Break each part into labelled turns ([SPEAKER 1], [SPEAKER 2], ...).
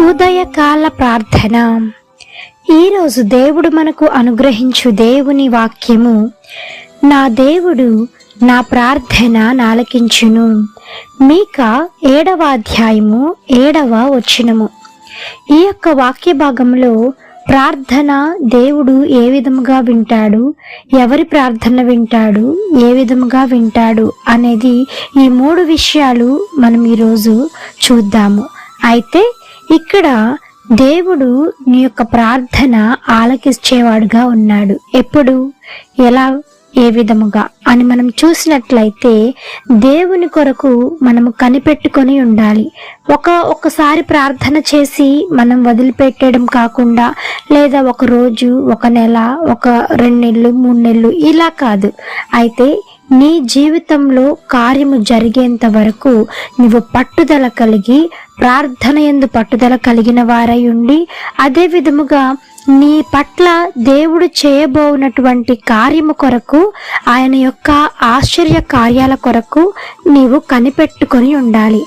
[SPEAKER 1] ఉదయకాల ప్రార్థన. ఈరోజు దేవుడు మనకు అనుగ్రహించు దేవుని వాక్యము. నా దేవుడు నా ప్రార్థన నాలకించును. మీక ఏడవ అధ్యాయము ఏడవ వచనము. ఈ యొక్క వాక్య భాగంలో ప్రార్థన దేవుడు ఏ విధముగా వింటాడు ఎవరి ప్రార్థన వింటాడు ఏ విధముగా వింటాడు అనేది ఈ మూడు విషయాలు మనం ఈరోజు చూద్దాము. అయితే ఇక్కడ దేవుడు నీ యొక్క ప్రార్థన ఆలకించేవాడుగా ఉన్నాడు. ఎప్పుడు? ఎలా? ఏ విధముగా? అని మనం చూసినట్లయితే దేవుని కొరకు మనము కనిపెట్టుకొని ఉండాలి. ఒక ఒక్కసారి ప్రార్థన చేసి మనం వదిలిపెట్టడం కాకుండా లేదా ఒక రోజు ఒక నెల ఒక రెండు నెలలు మూడు నెలలు ఇలా కాదు. అయితే నీ జీవితంలో కార్యము జరిగేంత వరకు నువ్వు పట్టుదల కలిగి ప్రార్థన ఎందు పట్టుదల కలిగిన వారై ఉండి అదే విధముగా నీ పట్ల దేవుడు చేయబోనటువంటి కార్యము కొరకు ఆయన యొక్క ఆశ్చర్య కార్యాల కొరకు నీవు కనిపెట్టుకొని ఉండాలి.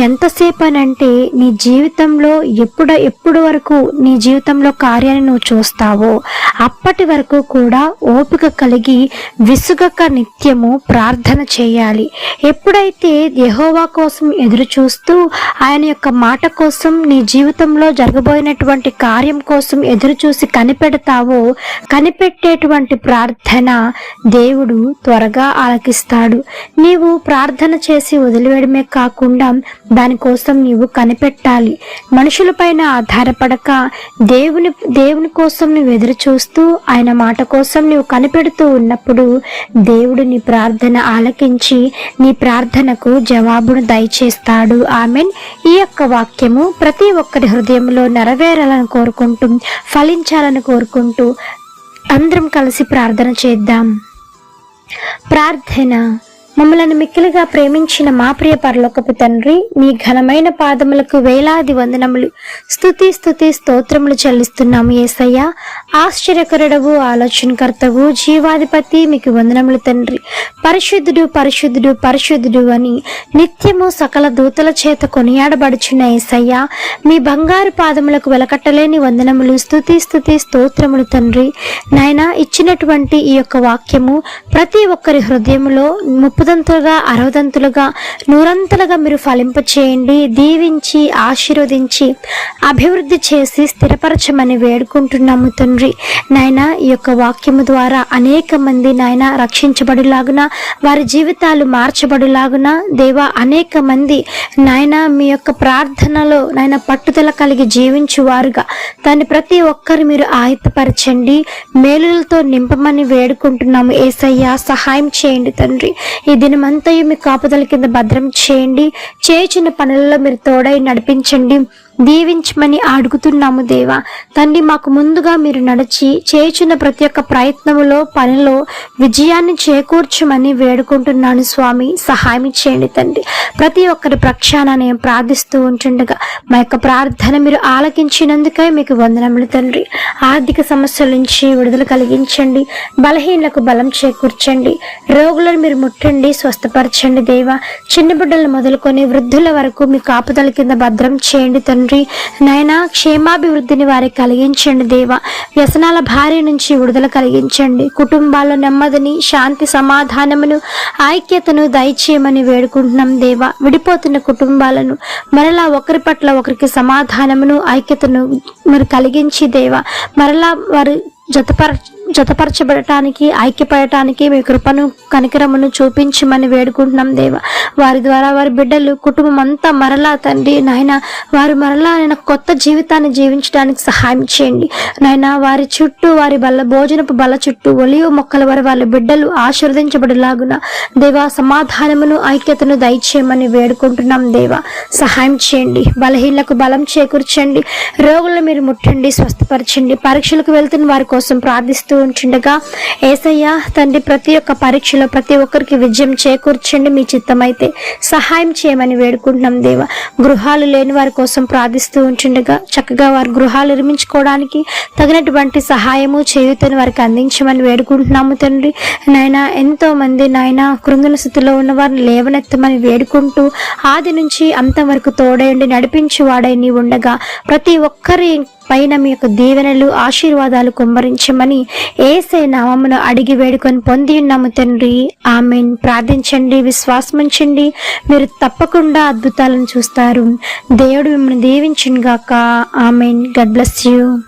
[SPEAKER 1] ఎంతసేపు అంటే నీ జీవితంలో ఎప్పుడు ఎప్పుడు వరకు నీ జీవితంలో కార్యాన్ని నువ్వు చూస్తావో అప్పటి వరకు కూడా ఓపిక కలిగి విసుగక నిత్యము ప్రార్థన చేయాలి. ఎప్పుడైతే యెహోవా కోసం ఎదురు చూస్తూ ఆయన యొక్క మాట కోసం నీ జీవితంలో జరగబోయినటువంటి కార్యం కోసం ఎదురు చూసి కనిపెడతావో? కనిపెట్టేటువంటి ప్రార్థన దేవుడు త్వరగా ఆలకిస్తాడు. నీవు ప్రార్థన చేసి వదిలివేయడమే కాకుండా దానికోసం నీవు కనిపెట్టాలి. మనుషులపైన ఆధారపడక దేవుని దేవుని కోసం నువ్వు ఎదురు చూస్తూ ఆయన మాట కోసం నువ్వు కనిపెడుతూ ఉన్నప్పుడు దేవుడు నీ ప్రార్థన ఆలకించి నీ ప్రార్థనకు జవాబును దయచేస్తాడు. ఆమెన్. ఈ యొక్క వాక్యము ప్రతి ఒక్కరి హృదయంలో నెరవేరాలని కోరుకుంటూ ఫలించాలని కోరుకుంటూ అందరం కలిసి ప్రార్థన చేద్దాం. ప్రార్థన. మమ్మలను మిక్కిలిగా ప్రేమించిన మా ప్రియ పరలోకపు తండ్రి నీ ఘనమైన పాదములకు వేలాది వందనములు. స్తుతి స్థుతి స్తోత్రములు చెల్లిస్తున్నాము ఏసయ్య ఆశ్చర్యకరుడవు ఆలోచనకర్తవు జీవాధిపతి మీకు వందనములు తండ్రి. పరిశుద్ధుడు పరిశుద్ధుడు పరిశుద్ధుడు అని నిత్యము సకల దూతల చేత కొనియాడబడుచున్న ఏసయ్య మీ బంగారు పాదములకు వెలకట్టలేని వందనములు స్థుతి స్థుతి స్తోత్రములు తండ్రి. నాయన ఇచ్చినటువంటి ఈ యొక్క వాక్యము ప్రతి ఒక్కరి హృదయములో ముప్పుదంతులుగా అరవదంతులుగా నూరంతులుగా మీరు ఫలింప చేయండి దీవించి ఆశీర్వదించి అభివృద్ధి చేసి స్థిరపరచమని వేడుకుంటున్నాము తండ్రి. తండ్రి నాయన ఈ యొక్క వాక్యము ద్వారా అనేక మంది నాయన రక్షించబడులాగున వారి జీవితాలు మార్చబడులాగున దేవా అనేక మంది నాయన మీ యొక్క ప్రార్థనలో నాయన పట్టుదల కలిగి జీవించువారుగా. దాన్ని ప్రతి ఒక్కరు మీరు ఆయుత్తపరచండి మేలులతో నింపమని వేడుకుంటున్నాము. ఏసయ్య సహాయం చేయండి తండ్రి. ఈ దినమంతయు మీ కాపుదల కింద భద్రం చేయండి. చేసిన పనులలో మీరు తోడై నడిపించండి. దీవించమని అడుగుతున్నాము దేవా. తండ్రి మాకు ముందుగా మీరు నడిచి చేయుచున్న ప్రతి ఒక్క ప్రయత్నములో పనిలో విజయాన్ని చేకూర్చమని వేడుకుంటున్నాను స్వామి. సహాయం చేయండి తండ్రి. ప్రతి ఒక్కరి ప్రక్షాళన నేను ప్రార్థిస్తూ ఉంటుండగా మా యొక్క ప్రార్థన మీరు ఆలకించినందుకే మీకు వందనములు తండ్రి. ఆర్థిక సమస్యల నుంచి విడుదల కలిగించండి. బలహీనలకు బలం చేకూర్చండి. రోగులను మీరు ముట్టండి స్వస్థపరచండి దేవా. చిన్న బిడ్డలు మొదలుకొని వృద్ధుల వరకు మీ కాపుదల కింద భద్రం చేయండి తండ్రి. నాయన క్షేమాభివృద్ధిని వారికి కలిగించండి దేవా. వ్యసనాల భార్య నుంచి విడుదల కలిగించండి. కుటుంబాల్లో నెమ్మదిని శాంతి సమాధానమును ఐక్యతను దయచేయమని వేడుకుంటున్నాం దేవా. విడిపోతున్న కుటుంబాలను మరలా ఒకరి పట్ల ఒకరికి సమాధానమును ఐక్యతను మరి కలిగించి దేవా. మరలా వారు జతపర జతపరచబడటానికి ఐక్యపడటానికి మీ కృపను కనికరమును చూపించమని వేడుకుంటున్నాం దేవ. వారి ద్వారా వారి బిడ్డలు కుటుంబం అంతా మరలా తండ్రి నాయన వారు మరలా నేను కొత్త జీవితాన్ని జీవించడానికి సహాయం చేయండి. నాయన వారి చుట్టూ వారి బల్ల భోజనపు బల చుట్టూ ఒలివ మొక్కల వారి వాళ్ళ బిడ్డలు ఆశీర్వదించబడేలాగున దేవా సమాధానమును ఐక్యతను దయచేయమని వేడుకుంటున్నాం దేవా. సహాయం చేయండి. బలహీనలకు బలం చేకూర్చండి. రోగులను మీరు ముట్టండి స్వస్థపరచండి. పరీక్షలకు వెళ్తున్న వారి కోసం ప్రార్థిస్తూ ఉంచుండగా ఏసయ్య తండ్రి ప్రతి ఒక్క పరీక్షలో ప్రతి ఒక్కరికి విజయం చేకూర్చండి మీ చిత్తమైతే సహాయం చేయమని వేడుకుంటున్నాం దేవ. గృహాలు లేని వారి కోసం ప్రార్థిస్తూ ఉంటుండగా చక్కగా వారి గృహాలు నిర్మించుకోవడానికి తగినటువంటి సహాయము చేయుతని వారికి అందించమని వేడుకుంటున్నాము తండ్రి. నాయన ఎంతో మంది నాయన కృంగిన స్థితిలో ఉన్న వారిని లేవనెత్తమని వేడుకుంటూ ఆది నుంచి అంతం వరకు తోడేయండి నడిపించి వాడై నీ ఉండగా ప్రతి ఒక్కరి పైన మీ యొక్క దీవెనలు ఆశీర్వాదాలు కుమ్మరించమని ఏసే నామమును అడిగి వేడుకొని పొంది ఉన్నాము తండ్రి. ఆమెన్. ప్రార్థించండి విశ్వాసముంచండి. మీరు తప్పకుండా అద్భుతాలను చూస్తారు. దేవుడు మిమ్మల్ని దీవించుగాక ఆమెన్. God bless you.